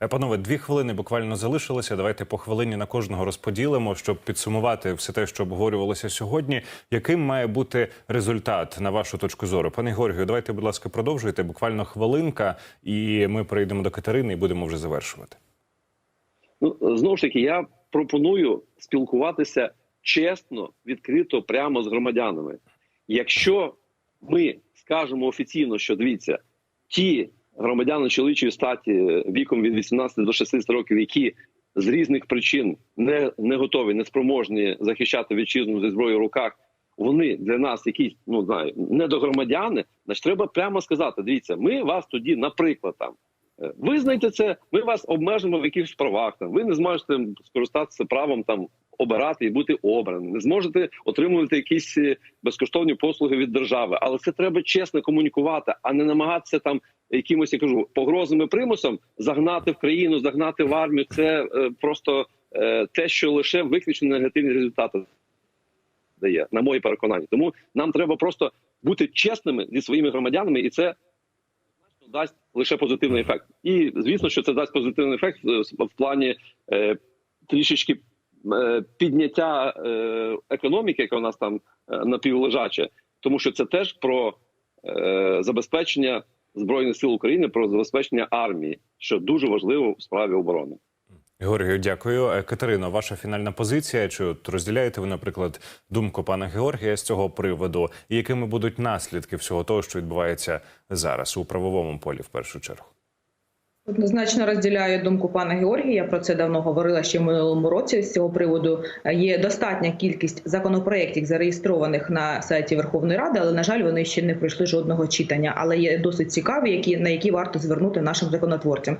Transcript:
Е, Панове, дві хвилини буквально залишилося. Давайте по хвилині на кожного розподілимо, щоб підсумувати все те, що обговорювалося сьогодні. Яким має бути результат на вашу точку зору? Пане Георгію, давайте, будь ласка, продовжуйте. Буквально хвилинка, і ми перейдемо до Катерини і будемо вже завершувати. Ну знову ж таки, я пропоную спілкуватися чесно, відкрито, прямо з громадянами. Якщо ми скажемо офіційно, що дивіться, ті громадяни чоловічої статі віком від 18 до 60 років, які з різних причин не, не готові, не спроможні захищати вітчизну зі зброєю в руках, вони для нас якісь ну знаю, недогромадяни, значить треба прямо сказати: дивіться, ми вас тоді, наприклад, там. Е, Визнайте це, ми вас обмежимо в якихось правах. Там ви не зможете скористатися правом там обирати і бути обраним, не зможете отримувати якісь е, безкоштовні послуги від держави. Але це треба чесно комунікувати, а не намагатися там якимось я кажу погрозами примусом загнати в країну, загнати в армію. Це е, просто е, те, що лише виключно негативні результати дає, на моє переконання. Тому нам треба просто бути чесними зі своїми громадянами, і це дасть лише позитивний ефект. І звісно, що це дасть позитивний ефект в плані е, трішечки підняття економіки, яка у нас там е, напівлежача, тому що це теж про забезпечення збройних сил України, про забезпечення армії, що дуже важливо в справі оборони. Георгію, дякую. Е, Катерино, ваша фінальна позиція. Чи от розділяєте ви, наприклад, думку пана Георгія з цього приводу, і якими будуть наслідки всього того, що відбувається зараз у правовому полі, в першу чергу? Однозначно розділяю думку пана Георгія. Про це давно говорила ще в минулому році. З цього приводу є достатня кількість законопроєктів, зареєстрованих на сайті Верховної Ради, але на жаль, вони ще не пройшли жодного читання. Але є досить цікаві, які на які варто звернути нашим законотворцям.